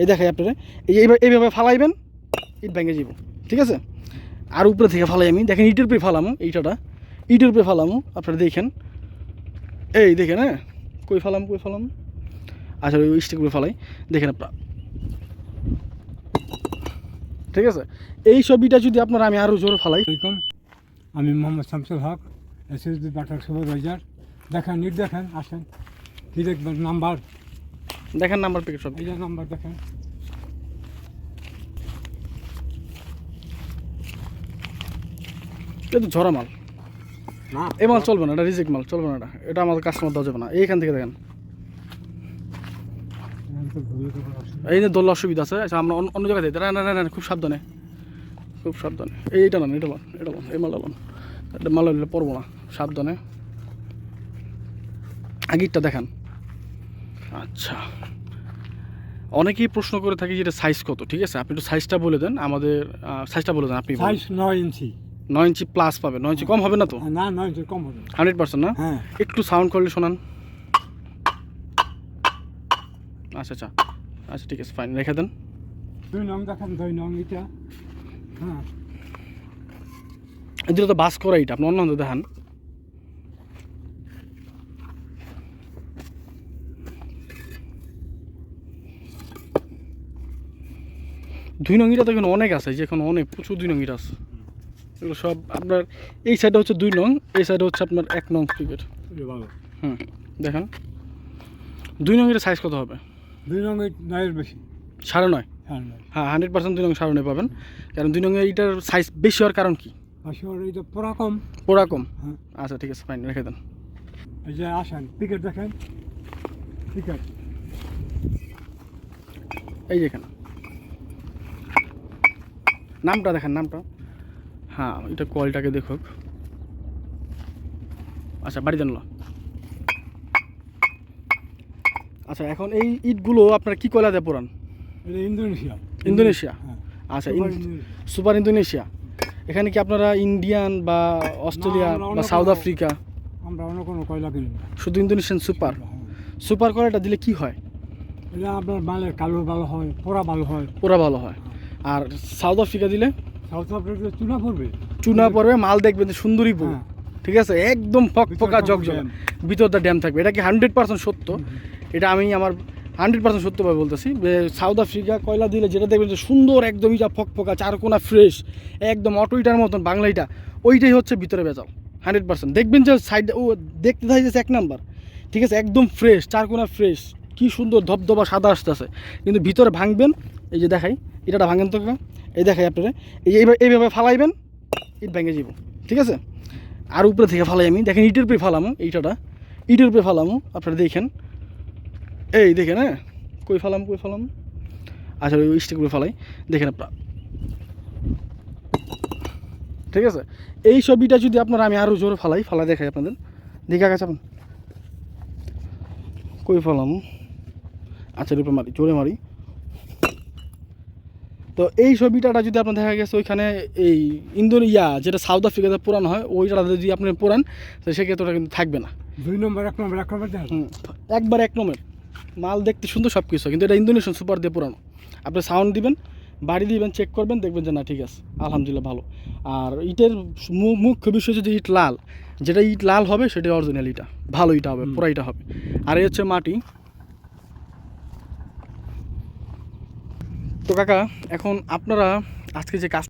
এই দেখাই আপনারা, এই যে এইভাবে ফালাইবেন, ইট ভেঙে যাব ঠিক আছে? আর উপরে থেকে ফালাই আমি, দেখেন ইটের উপরে ফালামো এইটাটা, ইটের উপরে ফালামো, আপনারা দেখেন। এই দেখেন হ্যাঁ? কই ফালাম কই ফালাম? আচ্ছা ওই স্টিক উপরে ফালাই। দেখেন আপনারা। ঠিক আছে? এই ছবিটা যদি আপনারা আমি আরও জোরে ফালাই। আমি Mohammad Shamsul Haque SSB butter supervisor. দেখেন নিট দেখেন, আসেন। কি দেখবেন? নাম্বার। দেখেন নাম্বার প্যাকেট সব এই নাম্বার দেখেন। এটা তো ঝরা মাল। না। এই মাল চলবে না এটা রিজেক্ট মাল চলবে না এটা। এটা আমাদের কাস্টমার দেওয়া যাবে না। এইখান থেকে দেখেন। বলা। এই যে দোল্লা অসুবিধা আছে আচ্ছা আমরা অন্য- জায়গায় দিই না না না না খুব সাবধানে। খুব সাবধানে। এই এইটা না এটা লন এটা লন এই মালটা লন এটা মাল পড়ব না সাবধানে। আগেরটা দেখান। আচ্ছা। অনেকেই প্রশ্ন করে থাকে যে এটা সাইজ কত ঠিক আছে? আপনি একটু সাইজটা বলে দেন আমাদের সাইজটা বলে দেন আপনি সাইজ নয় ইঞ্চি। নয় ইঞ্চি প্লাস পাবে নয় ইঞ্চি কম হবে না তো? না নয় ইঞ্চি কম হবে হান্ড্রেড পার্সেন্ট না? হ্যাঁ। একটু সাউন্ড করলে শোনান। আচ্ছা আচ্ছা। আচ্ছা ঠিক আছে ফাইন রেখে দেন। দুই নং দেখেন দুই নং এটা। হ্যাঁ। এদিকে তো বাস করা এটা আপনি অন্য দেখান। দুই নঙ্গিটা তো এখানে অনেক আছে যে এখন অনেক প্রচুর দুই নঙ্গিটা আছে। এগুলো সব আপনার এই সাইডে হচ্ছে দুই নং এই সাইডে হচ্ছে আপনার এক নং ক্রিকেট হুম দেখেন। দুই নঙ্গিটা সাইজ কত হবে? দুই নং নয়ের বেশি। সাড়ে নয়? হ্যাঁ হান্ড্রেড পার্সেন্ট দুই নং সাড়ে নয় পাবেন। কারণ দুই নঙ্গের এইটার সাইজ বেশি হওয়ার কারণ কি? পড়া কম। পোড়া কম। হ্যাঁ। আচ্ছা ঠিক আছে ফাইন রেখে দেন। এই যে আসেন টিকিট দেখেন। টিকিট এই যে এখানে। নামটা দেখেন নামটা। হ্যাঁ এটা কলটাকে দেখুক। আচ্ছা বাড়ি জানলো। আচ্ছা এখন এই ইটগুলো আপনারা কি কয়লা দিয়ে পোড়ান ইন্দোনেশিয়া। ইন্দোনেশিয়া? হ্যাঁ আচ্ছা সুপার ইন- ইন্দোনেশিয়া। এখানে কি আপনারা ইন্ডিয়ান বা অস্ট্রেলিয়া বা সাউথ আফ্রিকা? আমরা অন্য কোনো কয়লা কিনি না। শুধু ইন্দোনেশিয়ান সুপার? হ্যাঁ। সুপার কয়লাটা দিলে কি হয়? এটা আপনার মালের কালো ভালো হয় পোড়া ভালো হয়। পোড়া ভালো হয়। আর সাউথ আফ্রিকা দিলে? সাউথ আফ্রিকা চুনা পড়বে? চুনা পড়বে মাল দেখবেন যে সুন্দরী বউ। হ্যাঁ। ঠিক আছে? একদম ফক ফকা ভিতরটা জগজগ ড্যাম। ভিতরটা ড্যাম থাকবে। এটা কি হান্ড্রেড পার্সেন্ট সত্য? এটা আমি আমার হান্ড্রেড পার্সেন্ট সত্যভাবে বলতেছি। সাউথ আফ্রিকা কয়লা দিলে যেটা দেখবেন যে সুন্দর একদম ইটা ফক ফকা চারকোনা ফ্রেশ একদম অটো ইটার মতন বাংলা ইটা ওইটাই হচ্ছে ভিতরে বেচাল হান্ড্রেড পার্সেন্ট দেখবেন যে সাইড ও দেখতে থাকতেছে এক নাম্বার ঠিক আছে? একদম ফ্রেশ চারকোনা ফ্রেশ কি সুন্দর ধবধবা সাদা আসতেছে। কিন্তু ভিতরে ভাঙবেন, এই যে দেখাই এটা ভাঙেন তো এই দেখাই আপনারা, এই যে এইভাবে ফালাইবেন, ইট ভেঙে যাব ঠিক আছে? আর উপরে থেকে ফালাই আমি, দেখেন ইটের উপরে ফালামো, এইটাটা। ইটের উপরে ফালামো, আপনারা দেখেন। এই দেখেন হ্যাঁ? কই ফালাম কই ফালাম? আচ্ছা ওই স্টিক উপরে ফালাই। দেখেন আপনারা। ঠিক আছে? এই ছবিটা যদি আপনারা আমি আরও জোরে ফালাই ফালাই দেখাই আপনাদের। দেখা গেছে কই ফালাম? আচ্ছা রূপে মারি জোরে মারি। তো এই ছবিটাটা যদি আপনার দেখা গেছে ওইখানে এই ইন্দোনেশিয়া যেটা সাউথ আফ্রিকাতে পুরানো হয় ওইটা যদি আপনি পুরান তো সেক্ষেত্রে ওটা কিন্তু থাকবে না। দুই নম্বর এক নম্বর এক নম্বর একবার এক নম্বর। মাল দেখতে সুন্দর সব কিছু কিন্তু এটা ইন্দোনেশিয়ান সুপার দিয়ে পুরানো। আপনি সাউন্ড দিবেন বাড়ি দিবেন চেক করবেন দেখবেন যে না ঠিক আছে আলহামদুলিল্লাহ ভালো। আর ইটের মুখ্য বিষয় হচ্ছে যে ইট লাল। যেটা ইট লাল হবে সেটাই অরিজিনাল ইটা। ভালো ইটা হবে। পুরা ইটা হবে। আর এই হচ্ছে মাটি। তো কাকা এখন আপনারা আজকে যে কাজ